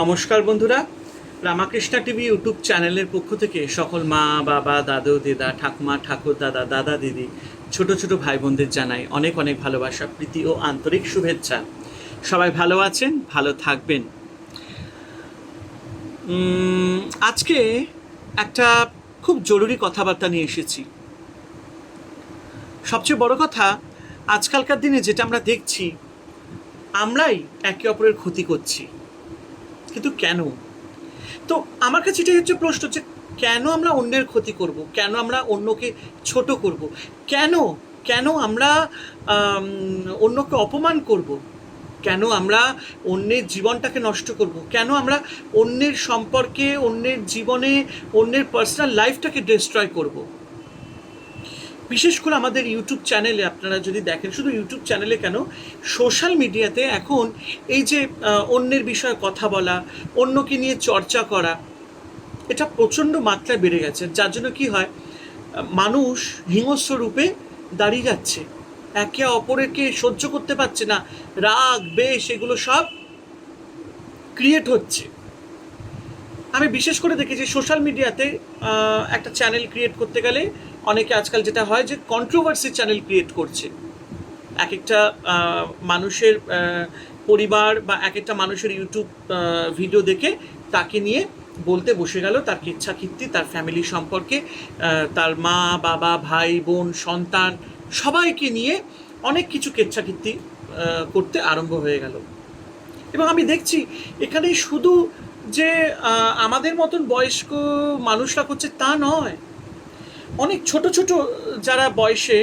নমস্কার বন্ধুরা। Ramakrishna TV YouTube চ্যানেলের পক্ষ থেকে সকল মা, বাবা, দাদু, দিদা, ঠাকুমা, ঠাকুর, দাদা দাদা, দিদি, ছোট ছোট ভাই বোনদের জানাই অনেক অনেক ভালোবাসা, প্রীতি ও আন্তরিক শুভেচ্ছা। সবাই ভালো আছেন? ভালো থাকবেন। আজকে একটা খুব জরুরি কথাবার্তা নিয়ে এসেছি। সবচেয়ে বড় কথা, আজকালকার দিনে যেটা আমরা দেখছি, আমরাই একে অপরের ক্ষতি করছি। কিন্তু কেন? তো আমার কাছে এটাই হচ্ছে প্রশ্ন হচ্ছে কেন আমরা অন্যের ক্ষতি করব? কেন আমরা অন্যকে ছোট করব? কেন? কেন আমরা অন্যকে অপমান করব? কেন আমরা অন্যের জীবনটাকে নষ্ট করব? কেন আমরা অন্যের সম্পর্কে, অন্যের জীবনে, অন্যের পার্সোনাল লাইফটাকে ডিস্ট্রয় করব? বিশেষ করে আমাদের ইউটিউব চ্যানেলে আপনারা যদি দেখেন, শুধু ইউটিউব চ্যানেলে কেন, সোশ্যাল মিডিয়াতে এখন এই যে অন্যের বিষয়ে কথা বলা, অন্যকে নিয়ে চর্চা করা, এটা প্রচণ্ড মাত্রায় বেড়ে গেছে। যার জন্য কি হয়, মানুষ হিংস্র রূপে দাঁড়িয়ে যাচ্ছে। একে অপরকে সহ্য করতে পারছে না। রাগ, বেশ, এগুলো সব ক্রিয়েট হচ্ছে। আমি বিশেষ করে দেখেছি, সোশ্যাল মিডিয়াতে একটা চ্যানেল ক্রিয়েট করতে গেলে অনেকে আজকাল যেটা হয় যে কন্ট্রোভার্সি চ্যানেল ক্রিয়েট করছে। এক একটা মানুষের পরিবার বা এক একটা মানুষের ইউটিউব ভিডিও দেখে তাকে নিয়ে বলতে বসে গেল তার কিচ্ছা কীর্তি তার ফ্যামিলি সম্পর্কে তার মা বাবা ভাই বোন সন্তান সবাইকে নিয়ে অনেক কিছু কেচ্ছাকীর্তি আহ, করতে আরম্ভ হয়ে গেল। এবং আমি দেখছি এখানে শুধু যে আমাদের মতন বয়স্ক মানুষরা করছে তা নয় অনেক ছোট ছোট যারা বয়সে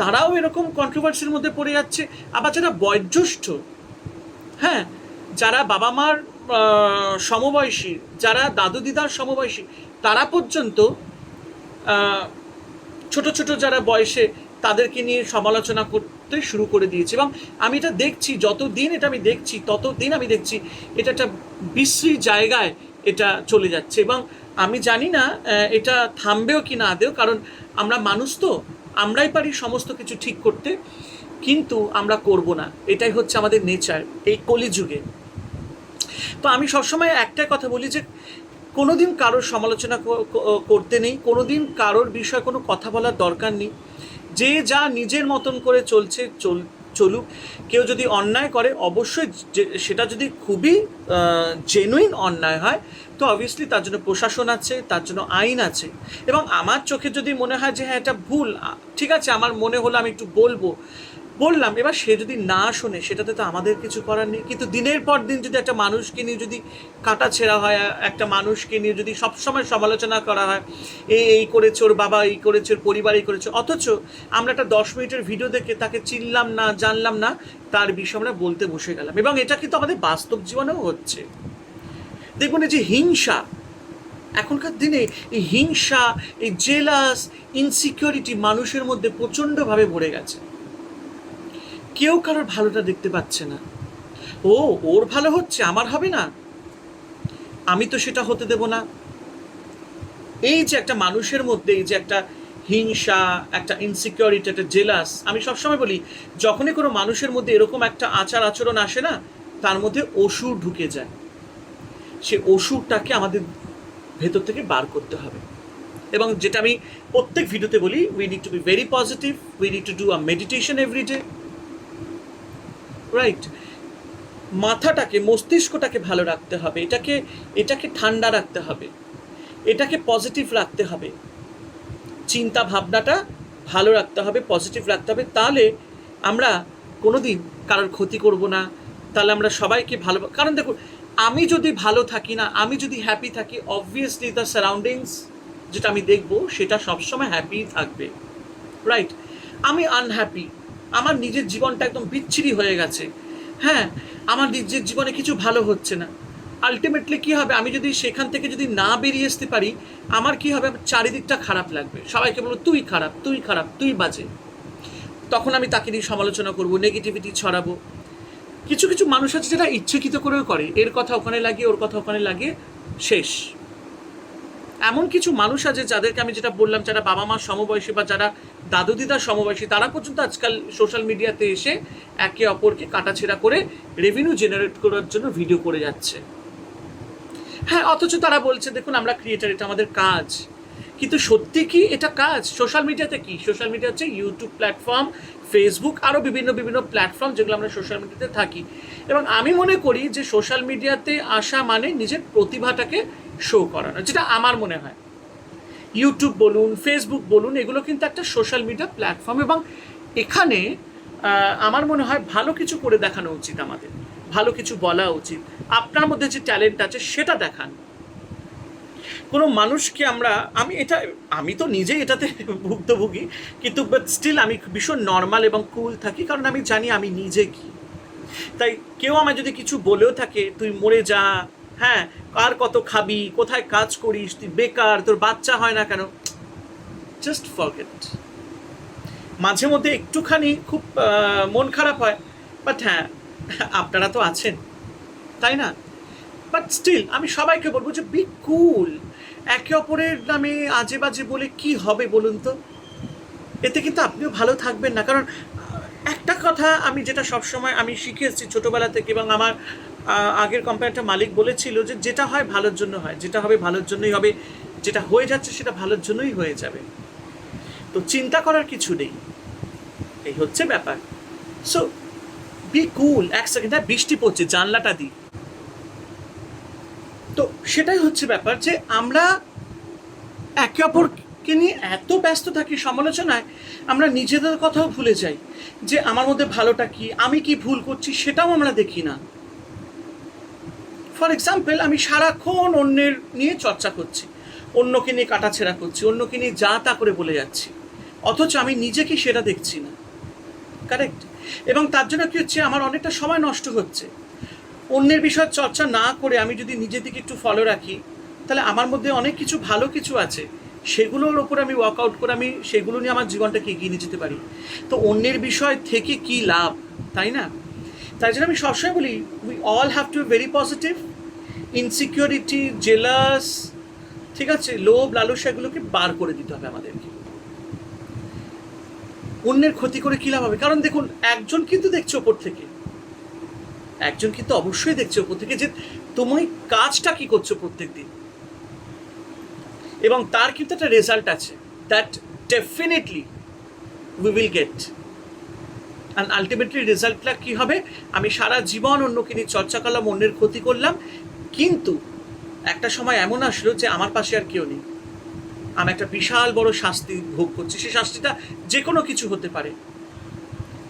তারাও এরকম কন্ট্রোভার্সির মধ্যে পড়ে যাচ্ছে। আবার যারা বয়োজ্যেষ্ঠ হ্যাঁ যারা বাবা মার সমবয়সী, যারা দাদু দিদার সমবয়সী, তারা পর্যন্ত ছোট ছোট যারা বয়সে তাদেরকে নিয়ে সমালোচনা করতে শুরু করে দিয়েছে। এবং আমি এটা দেখছি যত দিন এটা আমি দেখছি তত দিন আমি দেখছি, এটা একটা বিশ্রী জায়গায় এটা চলে যাচ্ছে। এবং আমি জানি না এটা থামবেও কি না আদেও, কারণ আমরা মানুষ তো, আমরাই পারি সমস্ত কিছু ঠিক করতে, কিন্তু আমরা করব না। এটাই হচ্ছে আমাদের নেচার, এই কলিযুগে। তো আমি সবসময় একটাই কথা বলি যে, কোনোদিন কারোর সমালোচনা করতে নেই, কোনোদিন কারোর বিষয়ে কোনো কথা বলার দরকার নেই। যে যা নিজের মতন করে চলছে, চল চলুক, কেউ যদি অন্যায় করে, অবশ্যই সেটা যদি খুবই জেনুইন অন্যায় হয়, তো অবভিয়াসলি তার জন্য প্রশাসন আছে, তার জন্য আইন আছে। এবং আমার চোখে যদি মনে হয় যে হ্যাঁ এটা ভুল ঠিক আছে, আমার মনে হলো আমি একটু বলব বললাম, এবার সে যদি না শোনে, সেটাতে তো আমাদের কিছু করার নেই। কিন্তু দিনের পর দিন যদি একটা মানুষকে নিয়ে যদি কাটা ছেঁড়া হয়, একটা মানুষকে নিয়ে যদি সবসময় সমালোচনা করা হয় এই এই করেছে, ওর বাবা এই করেছে, ওর পরিবার এই করেছে, অথচ আমরা একটা দশ মিনিটের ভিডিও দেখে তাকে চিনলাম না, জানলাম না, তার বিষয়ে আমরা বলতে বসে গেলাম। এবং এটা কিন্তু আমাদের বাস্তব জীবনেও হচ্ছে। দেখুন, এই যে হিংসা, এখনকার দিনে এই হিংসা, এই জেলাস ইনসিকিউরিটি মানুষের মধ্যে প্রচণ্ডভাবে ভরে গেছে। কেউ কারোর ভালোটা দেখতে পাচ্ছে না। ও, ওর ভালো হচ্ছে, আমার হবে না। আমি তো সেটা হতে দেব না। এই যে একটা মানুষের মধ্যে, এই যে একটা হিংসা, একটা ইনসিকিউরিটি একটা জেলাস আমি সবসময় বলি, যখনই কোনো মানুষের মধ্যে এরকম একটা আচার আচরণ আসে না, তার মধ্যে অসুর ঢুকে যায়। সে অসুরটাকে আমাদের ভেতর থেকে বার করতে হবে। এবং যেটা আমি প্রত্যেক ভিডিওতে বলি we need to be very positive we need to do a meditation every day right মাথাটাকে, মস্তিষ্কটাকে ভালো রাখতে হবে। এটাকে এটাকে ঠান্ডা রাখতে হবে। এটাকে পজিটিভ রাখতে হবে। চিন্তা ভাবনাটা ভালো রাখতে হবে পজিটিভ রাখতে হবে। তাহলে আমরা কোনো দিন কারোর ক্ষতি করব না। তাহলে আমরা সবাইকে ভালো, কারণ দেখুন, আমি যদি ভালো থাকি না, আমি যদি হ্যাপি থাকি অবভিয়াসলি দ্য সারাউন্ডিংস যেটা আমি দেখব, সেটা সবসময় হ্যাপি থাকবে। রাইট আমি আনহ্যাপি আমার নিজের জীবনটা একদম বিচ্ছিরি হয়ে গেছে। হ্যাঁ আমার নিজের জীবনে কিছু ভালো হচ্ছে না। আলটিমেটলি কী হবে? আমি যদি সেখান থেকে যদি না বেরিয়ে আসতে পারি, আমার কি হবে? চারিদিকটা খারাপ লাগবে। সবাইকে বলব, তুই খারাপ তুই খারাপ, তুই বাজে। তখন আমি তাকে নিয়ে সমালোচনা করব নেগেটিভিটি ছড়াবো। কিছু কিছু মানুষ আছে যারা ইচ্ছাকৃত করেও করে। এর কথা ওখানে লাগিয়ে, ওর কথা ওখানে লাগিয়ে শেষ। এমন কিছু মানুষ আছে যাদেরকে আমি যেটা বললাম, যারা বাবা মার সমবয়সী বা যারা দাদু দিদার সমবয়সী, তারা পর্যন্ত আজকাল সোশ্যাল মিডিয়াতে এসে একে অপরকে কাটাছেড়া করে রেভিনিউ জেনারেট করার জন্য ভিডিও করে যাচ্ছে। হ্যাঁ অথচ তারা বলছে, দেখুন আমরা ক্রিয়েটার এটা আমাদের কাজ। কিন্তু সত্যি কি এটা কাজ? সোশ্যাল মিডিয়াতে কি? সোশ্যাল মিডিয়া হচ্ছে ইউটিউব প্ল্যাটফর্ম ফেসবুক আরও বিভিন্ন বিভিন্ন প্ল্যাটফর্ম যেগুলো আমরা সোশ্যাল মিডিয়াতে থাকি। এবং আমি মনে করি যে সোশ্যাল মিডিয়াতে আসা মানে নিজের প্রতিভাটাকে শো করানো, যেটা আমার মনে হয়। ইউটিউব বলুন ফেসবুক বলুন, এগুলো কিন্তু একটা সোশ্যাল মিডিয়া প্ল্যাটফর্ম এবং এখানে আমার মনে হয় ভালো কিছু করে দেখানো উচিত আমাদের, ভালো কিছু বলা উচিত। আপনার মধ্যে যে ট্যালেন্ট আছে সেটা দেখান। কোনো মানুষকে আমরা, আমি এটা, আমি তো নিজেই এটাতে ভুক্তভোগী, কিন্তু বাট স্টিল আমি ভীষণ নর্মাল এবং কুল থাকি, কারণ আমি জানি আমি নিজে কি। তাই কেউ আমায় যদি কিছু বলেও থাকে, তুই মরে যা হ্যাঁ কার কত খাবি, কোথায় কাজ করিস, তুই বেকার, তোর বাচ্চা হয় না কেন? জাস্ট ফরগেট মাঝে মধ্যে একটুখানি খুব মন খারাপ হয় বাট হ্যাঁ আপনারা তো আছেন, তাই না? বাট স্টিল আমি সবাইকে বলব যে বি কুল একে অপরের নামে আজে বাজে বলে কি হবে বলুন তো? এতে কিন্তু আপনিও ভালো থাকবেন না। কারণ একটা কথা আমি যেটা সবসময় আমি শিখে এসেছি ছোটোবেলা থেকে এবং আমার আগের কোম্পানিটা মালিক বলেছিল যে যেটা হয় ভালোর জন্য হয়, যেটা হবে ভালোর জন্যই হবে, যেটা হয়ে যাচ্ছে সেটা ভালোর জন্যই হয়ে যাবে। তো চিন্তা করার কিছু নেই। এই হচ্ছে ব্যাপার। সো বি কুল এক সেকেন্ড হ্যাঁ বৃষ্টি পড়ছে, জানলাটা দিই তো সেটাই হচ্ছে ব্যাপার যে আমরা একে অপরকে নিয়ে এত ব্যস্ত থাকি সমালোচনায়, আমরা নিজেদের কথাও ভুলে যাই যে আমার মধ্যে ভালোটা কি, আমি কি ভুল করছি সেটাও আমরা দেখি না। ফর এক্সাম্পল আমি সারাক্ষণ অন্যের নিয়ে চর্চা করছি, অন্যকে নিয়ে কাটাছেড়া করছি, অন্যকে নিয়ে যা তা করে বলে যাচ্ছি, অথচ আমি নিজে কি সেটা দেখছি না। কারেক্ট এবং তার জন্য কী হচ্ছে, আমার অনেকটা সময় নষ্ট হচ্ছে। অন্যের বিষয়ে চর্চা না করে আমি যদি নিজের দিকে একটু ফলো রাখি, তাহলে আমার মধ্যে অনেক কিছু ভালো কিছু আছে। সেগুলোর ওপর আমি ওয়ার্কআউট করে আমি সেগুলো নিয়ে আমার জীবনটাকে এগিয়ে নিয়ে যেতে পারি। তো অন্যের বিষয় থেকে কি লাভ? তাই না? তাই জন্য আমি সবসময় বলি we all have to very positive insecurity jealous ঠিক আছে? লোভ, লালসা এগুলোকে বার করে দিতে হবে আমাদেরকে। অন্যের ক্ষতি করে কী লাভ হবে? কারণ দেখুন, একজন কিন্তু দেখছে ওপর থেকে। একজন কিন্তু অবশ্যই দেখছে ওপর থেকে যে তুমি কাজটা কি করছ প্রত্যেক দিন এবং তার কিন্তু একটা রেজাল্ট আছে that definitely we will get and ultimately রেজাল্টটা কী হবে? আমি সারা জীবন অন্যকে নিয়ে চর্চা করলাম, অন্যের ক্ষতি করলাম। কিন্তু একটা সময় এমন আসলো যে আমার পাশে আর কেউ নেই। আমি একটা বিশাল বড় শাস্তি ভোগ করছি। সেই শাস্তিটা যে কোনো কিছু হতে পারে।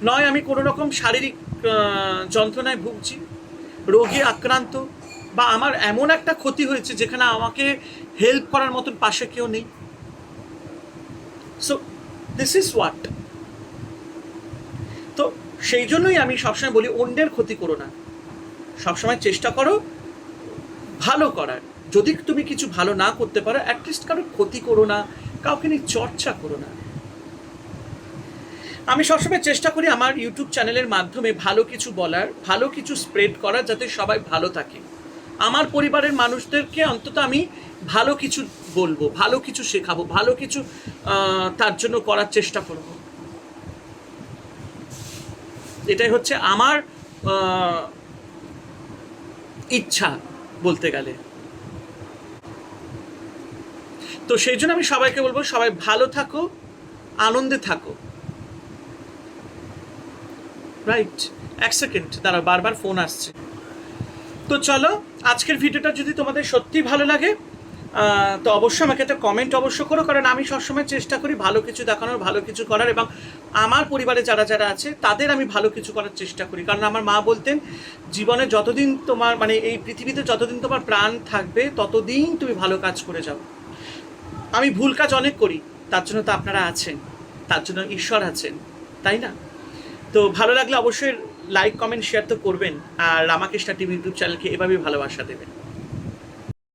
নয়, আমি কোনো রকম শারীরিক যন্ত্রণায় ভুগছি, রোগে আক্রান্ত বা আমার এমন একটা ক্ষতি হয়েছে যেখানে আমাকে হেল্প করার মতন পাশে কেউ নেই। সো দিস ইজ হোয়াট সেই জন্যই আমি সবসময় বলি, অন্যের ক্ষতি করো না। সবসময় চেষ্টা করো, ভালো করার। যদি তুমি কিছু ভালো না করতে পারো অ্যাটলিস্ট কারোর ক্ষতি করো না, কাউকে নিয়ে চর্চা করো না। আমি সবসময় চেষ্টা করি আমার ইউটিউব চ্যানেলের মাধ্যমে ভালো কিছু বলার, ভালো কিছু স্প্রেড করার, যাতে সবাই ভালো থাকে। আমার পরিবারের মানুষদেরকে অন্তত আমি ভালো কিছু বলব, ভালো কিছু শেখাবো, ভালো কিছু তার জন্য করার চেষ্টা করব। এটাই হচ্ছে আমার ইচ্ছা বলতে গেলে। তো সেই জন্য আমি সবাইকে বলব, সবাই ভালো থাকো, আনন্দে থাকো। রাইট এক সেকেন্ড দাঁড়া বারবার ফোন আসছে। তো চলো, আজকের ভিডিওটা যদি তোমাদের সত্যি ভালো লাগে তো অবশ্যই আমাকে একটা কমেন্ট অবশ্য করো, কারণ আমি সবসময় চেষ্টা করি ভালো কিছু দেখানোর, ভালো কিছু করার, এবং আমার পরিবারে যারা যারা আছে, তাদের আমি ভালো কিছু করার চেষ্টা করি। কারণ আমার মা বলতেন, জীবনে যতদিন তোমার মানে এই পৃথিবীতে যতদিন তোমার প্রাণ থাকবে, ততদিন তুমি ভালো কাজ করে যাও। আমি ভুল কাজ অনেক করি, তার জন্য তো আপনারা আছেন, তার জন্য ঈশ্বর আছেন, তাই না? তো ভালো লাগলে অবশ্যই লাইক কমেন্ট শেয়ার তো করবেন, আর রামাকৃষ্ণা টিভি ইউটিউব চ্যানেলকে এভাবেই ভালোবাসা দেবেন।